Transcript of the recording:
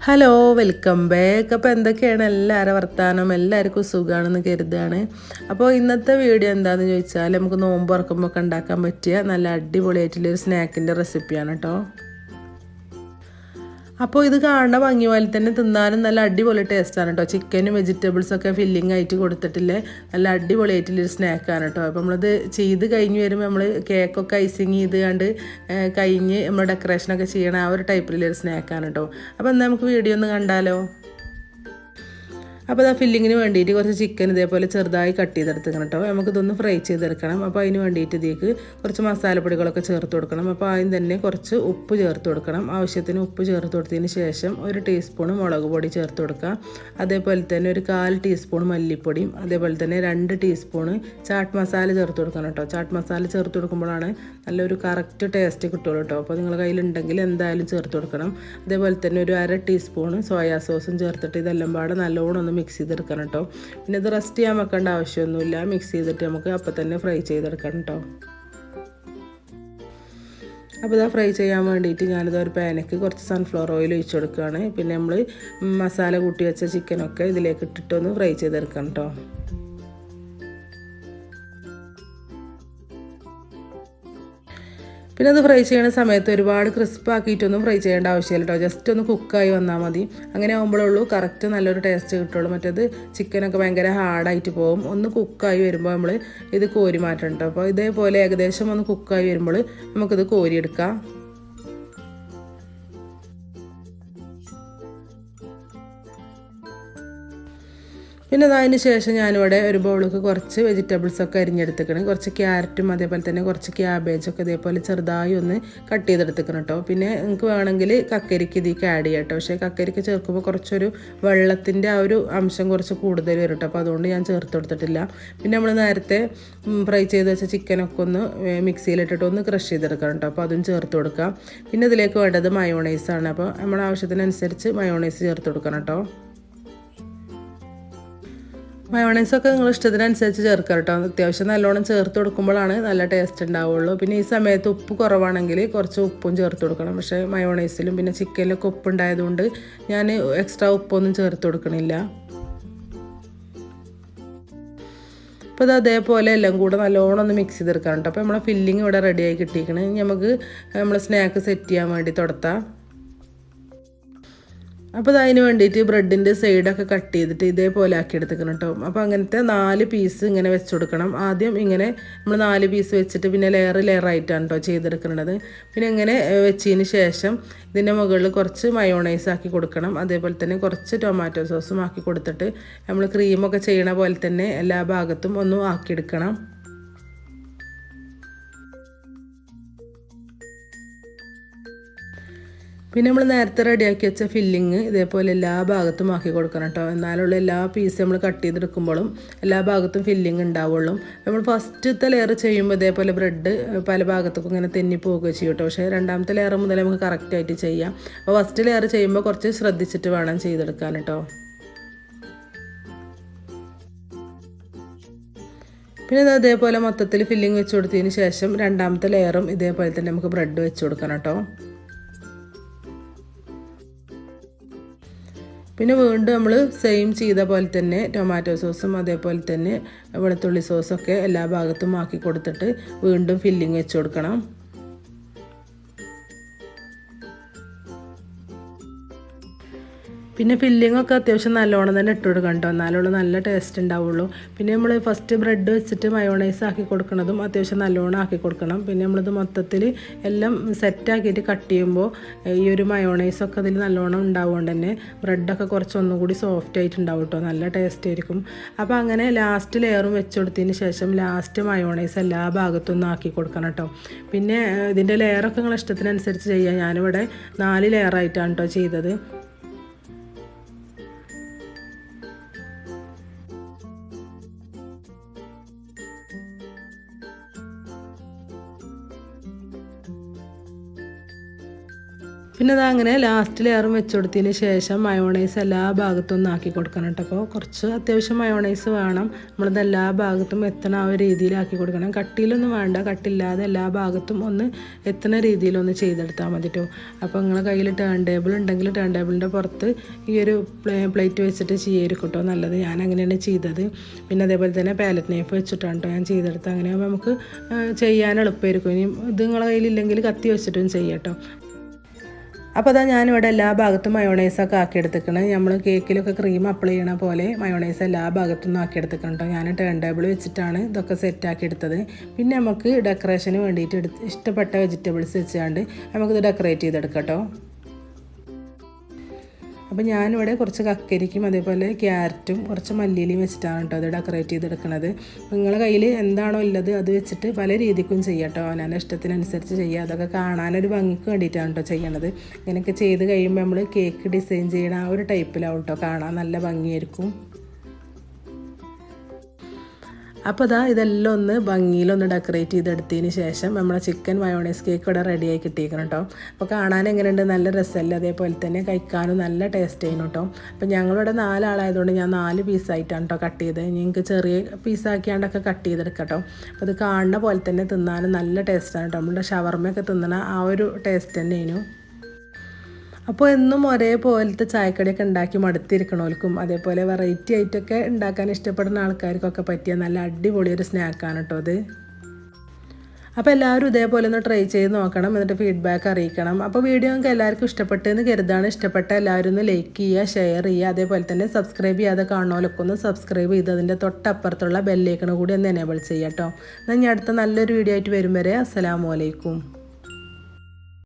Hello welcome back അപ്പോൾ എന്തൊക്കെയാണ് എല്ലാവരും വർത്താനം? എല്ലാവർക്കും സുഖമാണെന്ന് കരുതുകയാണ് അപ്പോൾ ഇന്നത്തെ വീഡിയോ എന്താണെന്ന് ചോദിച്ചാൽ നമുക്ക് നോമ്പ് തുറക്കുമ്പോൾ ഒക്കെ ഉണ്ടാക്കാൻ പറ്റിയ നല്ല അടിപൊളിയായിട്ടുള്ളൊരു സ്നാക്കിന്റെ റെസിപ്പിയാണ് കേട്ടോ അപ്പോൾ ഇത് കാണുന്ന ഭംഗി പോലെ തന്നെ തിന്നാനും നല്ല അടിപൊളി ടേസ്റ്റാണ് കേട്ടോ ചിക്കനും വെജിറ്റബിൾസ് ഒക്കെ ഫില്ലിംഗ് ആയിട്ട് കൊടുത്തിട്ടില്ലേ. നല്ല അടിപൊളി ആയിട്ടുള്ളൊരു സ്നാക്കാണ് കേട്ടോ അപ്പോൾ നമ്മളത് ചെയ്ത് കഴിഞ്ഞ് വരുമ്പോൾ നമ്മൾ കേക്കൊക്കെ ഐസിങ് ചെയ്ത് കണ്ട് കഴിഞ്ഞ് നമ്മൾ ഡെക്കറേഷനൊക്കെ ചെയ്യണ ആ ഒരു ടൈപ്പിലുള്ളൊരു സ്നാക്കാണ് കേട്ടോ അപ്പോൾ എന്നാൽ നമുക്ക് വീഡിയോ ഒന്ന് കണ്ടാലോ? അപ്പോൾ ആ ഫില്ലിങ്ങിന് വേണ്ടിയിട്ട് കുറച്ച് ചിക്കൻ ഇതേപോലെ ചെറുതായി കട്ട് ചെയ്തെടുത്തിക്കണം കേട്ടോ നമുക്കിതൊന്ന് ഫ്രൈ ചെയ്തെടുക്കണം. അപ്പോൾ അതിന് വേണ്ടിയിട്ട് ഇതിലേക്ക് കുറച്ച് മസാലപ്പൊടികളൊക്കെ ചേർത്ത് കൊടുക്കണം. അപ്പോൾ ആദ്യം തന്നെ കുറച്ച് ഉപ്പ് ചേർത്ത് കൊടുക്കണം. ആവശ്യത്തിന് ഉപ്പ് ചേർത്ത് കൊടുത്തതിന് ശേഷം ഒരു ടീസ്പൂൺ മുളക് പൊടി ചേർത്ത് കൊടുക്കുക. അതേപോലെ തന്നെ ഒരു കാൽ ടീസ്പൂൺ മല്ലിപ്പൊടിയും അതേപോലെ തന്നെ രണ്ട് ടീസ്പൂൺ ചാട്ട് മസാല ചേർത്ത് കൊടുക്കണം കേട്ടോ ചാട്ട് മസാല ചേർത്ത് കൊടുക്കുമ്പോഴാണ് നല്ലൊരു കറക്റ്റ് ടേസ്റ്റ് കിട്ടുള്ളൂ കേട്ടോ അപ്പോൾ നിങ്ങളുടെ കയ്യിലുണ്ടെങ്കിൽ എന്തായാലും ചേർത്ത് കൊടുക്കണം. അതേപോലെ തന്നെ ഒരു അര ടീസ്പൂൺ സോയാ സോസും ചേർത്തിട്ട് ഇതെല്ലാം പാടെ നല്ലോണം ഒന്ന് മിക്സ് ചെയ്തെടുക്കണം കേട്ടോ പിന്നെ ഇത് റെസ്റ്റ് ചെയ്യാൻ വെക്കേണ്ട ആവശ്യമൊന്നുമില്ല. മിക്സ് ചെയ്തിട്ട് നമുക്ക് അപ്പം തന്നെ ഫ്രൈ ചെയ്തെടുക്കണം കേട്ടോ അപ്പോൾ ഇതാ ഫ്രൈ ചെയ്യാൻ വേണ്ടിയിട്ട് ഞാനിത് ഒരു പാനക്ക് കുറച്ച് സൺഫ്ലവർ ഓയിൽ ഒഴിച്ചു കൊടുക്കുകയാണ്. പിന്നെ നമ്മൾ മസാല കൂട്ടി വെച്ച ചിക്കനൊക്കെ ഇതിലേക്ക് ഇട്ടിട്ടൊന്ന് ഫ്രൈ ചെയ്തെടുക്കണം കേട്ടോ പിന്നെ അത് ഫ്രൈ ചെയ്യുന്ന സമയത്ത് ഒരുപാട് ക്രിസ്പ് ആക്കിയിട്ടൊന്നും ഫ്രൈ ചെയ്യേണ്ട ആവശ്യമില്ല കേട്ടോ ജസ്റ്റ് ഒന്ന് കുക്കായി വന്നാൽ മതി. അങ്ങനെ ആകുമ്പോഴുള്ളൂ കറക്റ്റ് നല്ലൊരു ടേസ്റ്റ് കിട്ടുള്ളൂ. മറ്റേത് ചിക്കനൊക്കെ ഭയങ്കര ഹാർഡായിട്ട് പോകും. ഒന്ന് കുക്കായി വരുമ്പോൾ നമ്മൾ ഇത് കോരി മാറ്റണം കേട്ടോ അപ്പോൾ ഇതേപോലെ ഏകദേശം ഒന്ന് കുക്കായി വരുമ്പോൾ നമുക്കിത് കോരിയെടുക്കാം. പിന്നെ അതിന് ശേഷം ഞാനിവിടെ ഒരു ബൗളിലേക്ക് കുറച്ച് വെജിറ്റബിൾസൊക്കെ അരിഞ്ഞെടുത്തേക്കണം. കുറച്ച് ക്യാരറ്റും അതേപോലെ തന്നെ കുറച്ച് ക്യാബേജൊക്കെ ഇതേപോലെ ചെറുതായി ഒന്ന് കട്ട് ചെയ്തെടുത്തേക്കണം കേട്ടോ പിന്നെ നിങ്ങൾക്ക് വേണമെങ്കിൽ കക്കരിക്ക് ഇതിലേക്ക് ആഡ് ചെയ്യാം കേട്ടോ പക്ഷേ കക്കരിക്ക് ചേർക്കുമ്പോൾ കുറച്ചൊരു വെള്ളത്തിന്റെ ആ ഒരു അംശം കുറച്ച് കൂടുതൽ വരും കേട്ടോ അപ്പോൾ അതുകൊണ്ട് ഞാൻ ചേർത്ത് കൊടുത്തിട്ടില്ല. പിന്നെ നമ്മൾ നേരത്തെ ഫ്രൈ ചെയ്ത് വെച്ച ചിക്കനൊക്കെ ഒന്ന് മിക്സിയിലിട്ടിട്ട് ഒന്ന് ക്രഷ് ചെയ്തെടുക്കണം കേട്ടോ അപ്പോൾ അതും ചേർത്ത് കൊടുക്കാം. പിന്നെ ഇതിലേക്ക് വേണ്ടത് മയോണൈസാണ് അപ്പോൾ നമ്മുടെ ആവശ്യത്തിനനുസരിച്ച് മയോണൈസ് ചേർത്ത് കൊടുക്കണം കേട്ടോ മയോണൈസൊക്കെ നിങ്ങൾ ഇഷ്ടത്തിനനുസരിച്ച് ചേർക്കാം കേട്ടോ. അത്യാവശ്യം നല്ലോണം ചേർത്ത് കൊടുക്കുമ്പോഴാണ് നല്ല ടേസ്റ്റ് ഉണ്ടാവുള്ളൂ. പിന്നെ ഈ സമയത്ത് ഉപ്പ് കുറവാണെങ്കിൽ കുറച്ച് ഉപ്പും ചേർത്ത് കൊടുക്കണം. പക്ഷേ മയോണൈസിലും പിന്നെ ചിക്കനിലൊക്കെ ഉപ്പ് ഉണ്ടായതുകൊണ്ട് ഞാൻ എക്സ്ട്രാ ഉപ്പൊന്നും ചേർത്ത് കൊടുക്കണില്ല. അപ്പോൾ ഇത് അതേപോലെ എല്ലാം കൂടെ നല്ലോണം ഒന്ന് മിക്സ് ചെയ്തെടുക്കാം കേട്ടോ. അപ്പോൾ നമ്മളെ ഫില്ലിങ് ഇവിടെ റെഡിയായി കിട്ടിയിരിക്കണേ. നമുക്ക് നമ്മളെ സ്നാക്ക് സെറ്റ് ചെയ്യാൻ വേണ്ടി തുടത്താം. അപ്പോൾ അതിന് വേണ്ടിയിട്ട് ബ്രെഡിന്റെ സൈഡൊക്കെ കട്ട് ചെയ്തിട്ട് ഇതേപോലെ ആക്കി എടുത്തേക്കണം കേട്ടോ അപ്പോൾ അങ്ങനത്തെ നാല് പീസ് ഇങ്ങനെ വെച്ച് കൊടുക്കണം. ആദ്യം ഇങ്ങനെ നമ്മൾ നാല് പീസ് വെച്ചിട്ട് പിന്നെ ലെയർ ലെയർ ആയിട്ടാണ് കേട്ടോ ചെയ്തെടുക്കുന്നത് പിന്നെ ഇങ്ങനെ വെച്ചതിന് ശേഷം ഇതിന്റെ മുകളിൽ കുറച്ച് മയോണൈസ് ആക്കി കൊടുക്കണം. അതേപോലെ തന്നെ കുറച്ച് ടൊമാറ്റോ സോസും ആക്കി കൊടുത്തിട്ട് നമ്മൾ ക്രീമൊക്കെ ചെയ്യണ പോലെ തന്നെ എല്ലാ ഭാഗത്തും ഒന്നും ആക്കിയെടുക്കണം. പിന്നെ നമ്മൾ നേരത്തെ റെഡിയാക്കി വെച്ച ഫില്ലിങ് ഇതേപോലെ എല്ലാ ഭാഗത്തും ആക്കി കൊടുക്കണം കേട്ടോ എന്നാലുള്ള എല്ലാ പീസ് നമ്മൾ കട്ട് ചെയ്തെടുക്കുമ്പോഴും എല്ലാ ഭാഗത്തും ഫില്ലിങ് ഉണ്ടാവുള്ളൂ. നമ്മൾ ഫസ്റ്റത്തെ ലെയർ ചെയ്യുമ്പോൾ ഇതേപോലെ ബ്രെഡ് പല ഭാഗത്തേക്കും ഇങ്ങനെ തെന്നി പോവുകയോ ചെയ്യും കേട്ടോ പക്ഷേ രണ്ടാമത്തെ ലെയർ മുതൽ നമുക്ക് കറക്റ്റായിട്ട് ചെയ്യാം. അപ്പോൾ ഫസ്റ്റ് ലെയർ ചെയ്യുമ്പോൾ കുറച്ച് ശ്രദ്ധിച്ചിട്ട് വേണം ചെയ്തെടുക്കാൻ കേട്ടോ പിന്നെ ഇത് അതേപോലെ മൊത്തത്തിൽ ഫില്ലിങ് വെച്ച് കൊടുത്തതിന് ശേഷം രണ്ടാമത്തെ ലെയറും ഇതേപോലെ തന്നെ നമുക്ക് ബ്രെഡ് വെച്ച് കൊടുക്കണം കേട്ടോ പിന്നെ വീണ്ടും നമ്മൾ സെയിം ചെയ്ത പോലെ തന്നെ ടൊമാറ്റോ സോസും അതേപോലെ തന്നെ വെളുത്തുള്ളി സോസൊക്കെ എല്ലാ ഭാഗത്തും ആക്കി കൊടുത്തിട്ട് വീണ്ടും ഫില്ലിങ് വെച്ച് കൊടുക്കണം. പിന്നെ ഫില്ലിങ്ങൊക്കെ അത്യാവശ്യം നല്ലോണം തന്നെ ഇട്ട് കൊടുക്കണം കേട്ടോ. എന്നാലുള്ള നല്ല ടേസ്റ്റ് ഉണ്ടാവുള്ളൂ. പിന്നെ നമ്മൾ ഫസ്റ്റ് ബ്രെഡ് വെച്ചിട്ട് മയോണൈസ് ആക്കി കൊടുക്കുന്നതും അത്യാവശ്യം നല്ലോണം ആക്കി കൊടുക്കണം. പിന്നെ നമ്മളിത് മൊത്തത്തിൽ എല്ലാം സെറ്റ് ആക്കിയിട്ട് കട്ട് ചെയ്യുമ്പോൾ ഈ ഒരു മയോണൈസൊക്കെ അതിൽ നല്ലോണം ഉണ്ടാവുകൊണ്ട് തന്നെ ബ്രെഡൊക്കെ കുറച്ച് ഒന്നും കൂടി സോഫ്റ്റ് ആയിട്ടുണ്ടാവും കേട്ടോ. നല്ല ടേസ്റ്റ് ആയിരിക്കും. അപ്പോൾ അങ്ങനെ ലാസ്റ്റ് ലെയറും വെച്ച് കൊടുത്തതിന് ശേഷം ലാസ്റ്റ് മയോണൈസ് എല്ലാ ഭാഗത്തും ഒന്ന് ആക്കി കൊടുക്കണം കേട്ടോ. പിന്നെ ഇതിന്റെ ലെയറൊക്കെ നിങ്ങളുടെ ഇഷ്ടത്തിനനുസരിച്ച് ചെയ്യാം. ഞാനിവിടെ നാല് ലെയറായിട്ടാണ് കേട്ടോ ചെയ്തത്. പിന്നെ അത് അങ്ങനെ ലാസ്റ്റ് ലെയറും വെച്ച് കൊടുത്തതിന് ശേഷം മയോണൈസ് എല്ലാ ഭാഗത്തും ഒന്ന് ആക്കി കൊടുക്കണം കേട്ടോ. അപ്പോൾ കുറച്ച് അത്യാവശ്യം മയോണൈസ് വേണം. നമ്മളത് എല്ലാ ഭാഗത്തും എത്തണ ആ ഒരു രീതിയിലാക്കി കൊടുക്കണം. കട്ടിയിലൊന്നും വേണ്ട. കട്ടില്ലാതെ എല്ലാ ഭാഗത്തും ഒന്ന് എത്തുന്ന രീതിയിലൊന്ന് ചെയ്തെടുത്താൽ മതി കേട്ടോ അപ്പോൾ നിങ്ങളെ കയ്യിൽ ടേൺ ടേബിൾ ഉണ്ടെങ്കിൽ ടേൺ ടേബിളിന്റെ പുറത്ത് ഈ ഒരു പ്ലേറ്റ് വെച്ചിട്ട് ചെയ്യായിരിക്കും കേട്ടോ നല്ലത് ഞാൻ അങ്ങനെയാണ് ചെയ്തത്. പിന്നെ അതേപോലെ തന്നെ പാലറ്റ് നൈഫ് വെച്ചിട്ടാണ് കേട്ടോ ഞാൻ ചെയ്തെടുത്ത് അങ്ങനെ നമുക്ക് ചെയ്യാൻ എളുപ്പമായിരിക്കും. ഇനി ഇത് നിങ്ങളെ കയ്യിലില്ലെങ്കിൽ കത്തി വെച്ചിട്ടും ചെയ്യാം കേട്ടോ അപ്പോൾ അതാ ഞാനിവിടെ എല്ലാ ഭാഗത്തും മയോണൈസൊക്കെ ആക്കിയെടുത്തിക്കണം. നമ്മൾ കേക്കിലൊക്കെ ക്രീം അപ്ലൈ ചെയ്യണ പോലെ മയോണൈസ് എല്ലാ ഭാഗത്തും നിന്നും ആക്കിയെടുത്തിക്കണം കേട്ടോ ഞാൻ ടേൺ ടേബിൾ വെച്ചിട്ടാണ് ഇതൊക്കെ സെറ്റ് ആക്കി എടുത്തത് പിന്നെ നമുക്ക് ഡെക്കറേഷന് വേണ്ടിയിട്ട് എടുത്ത് ഇഷ്ടപ്പെട്ട വെജിറ്റബിൾസ് വെച്ചാണ്ട് നമുക്കിത് ഡെക്കറേറ്റ് ചെയ്തെടുക്കാം കേട്ടോ അപ്പോൾ ഞാനിവിടെ കുറച്ച് കക്കരിക്കും അതേപോലെ ക്യാരറ്റും കുറച്ച് മല്ലിയിലയും വെച്ചിട്ടാണ് കേട്ടോ അത് ഡെക്കറേറ്റ് ചെയ്തെടുക്കുന്നത് നിങ്ങളുടെ കയ്യിൽ എന്താണോ ഉള്ളത് അത് വെച്ചിട്ട് പല രീതിക്കും ചെയ്യാം കേട്ടോ. ഞാൻ ഇഷ്ടത്തിനനുസരിച്ച് ചെയ്യുക അതൊക്കെ കാണാനൊരു ഭംഗിക്ക് വേണ്ടിയിട്ടാണ് കേട്ടോ ചെയ്യണത്. ഇങ്ങനെയൊക്കെ ചെയ്ത് കഴിയുമ്പോൾ നമ്മൾ കേക്ക് ഡിസൈൻ ചെയ്യണ ആ ഒരു ടൈപ്പിലാവും കേട്ടോ കാണാൻ നല്ല ഭംഗിയായിരിക്കും. അപ്പോൾ അതാ ഇതെല്ലാം ഒന്ന് ഭംഗിയിലൊന്ന് ഡെക്കറേറ്റ് ചെയ്തെടുത്തതിന് ശേഷം നമ്മുടെ ചിക്കൻ മയോണൈസ് കേക്ക് ഇവിടെ റെഡിയായി കിട്ടിയിരിക്കണം കേട്ടോ അപ്പോൾ കാണാൻ എങ്ങനെയുണ്ട്? നല്ല രസമല്ലേ? അതേപോലെ തന്നെ കഴിക്കാനും നല്ല ടേസ്റ്റ് ചെയ്യുന്നു കേട്ടോ അപ്പോൾ ഞങ്ങളിവിടെ നാലാളായതുകൊണ്ട് ഞാൻ നാല് പീസായിട്ടാണ് കേട്ടോ കട്ട് ചെയ്ത് നിങ്ങൾക്ക് ചെറിയ പീസാക്കിയാണ്ടൊക്കെ കട്ട് ചെയ്തെടുക്കട്ടോ കേട്ടോ അപ്പോൾ അത് കാണുന്ന പോലെ തന്നെ തിന്നാനും നല്ല ടേസ്റ്റാണ് കേട്ടോ നമ്മുടെ ഷവർമ്മയൊക്കെ തിന്നണ ആ ഒരു ടേസ്റ്റ് തന്നെയായിരുന്നു. അപ്പോൾ എന്നും ഒരേപോലത്തെ ചായക്കടിയൊക്കെ ഉണ്ടാക്കി മടുത്തിരിക്കണവർക്കും അതേപോലെ വെറൈറ്റി ആയിട്ടൊക്കെ ഉണ്ടാക്കാൻ ഇഷ്ടപ്പെടുന്ന ആൾക്കാർക്കൊക്കെ പറ്റിയ നല്ല അടിപൊളി ഒരു സ്നാക്കാണ് കേട്ടോ അത്. അപ്പോൾ എല്ലാവരും ഇതേപോലെ ഒന്ന് ട്രൈ ചെയ്ത് നോക്കണം എന്നിട്ട് ഫീഡ്ബാക്ക് അറിയിക്കണം. അപ്പോൾ വീഡിയോ നിങ്ങൾക്ക് എല്ലാവർക്കും ഇഷ്ടപ്പെട്ടെന്ന് കരുതാണ്. ഇഷ്ടപ്പെട്ട എല്ലാവരും ഒന്ന് ലൈക്ക് ചെയ്യുക ഷെയർ ചെയ്യുക. അതേപോലെ തന്നെ സബ്സ്ക്രൈബ് ചെയ്യാതെ കാണുന്നവരൊക്കെ ഒന്ന് സബ്സ്ക്രൈബ് ചെയ്ത് അതിന്റെ തൊട്ടപ്പുറത്തുള്ള ബെല്ലേക്കണ കൂടി ഒന്ന് എനേബിൾ ചെയ്യാം കേട്ടോ എന്നാൽ ഞാൻ അടുത്ത നല്ലൊരു വീഡിയോ ആയിട്ട് വരും വരെ. അസ്സലാമു അലൈക്കും.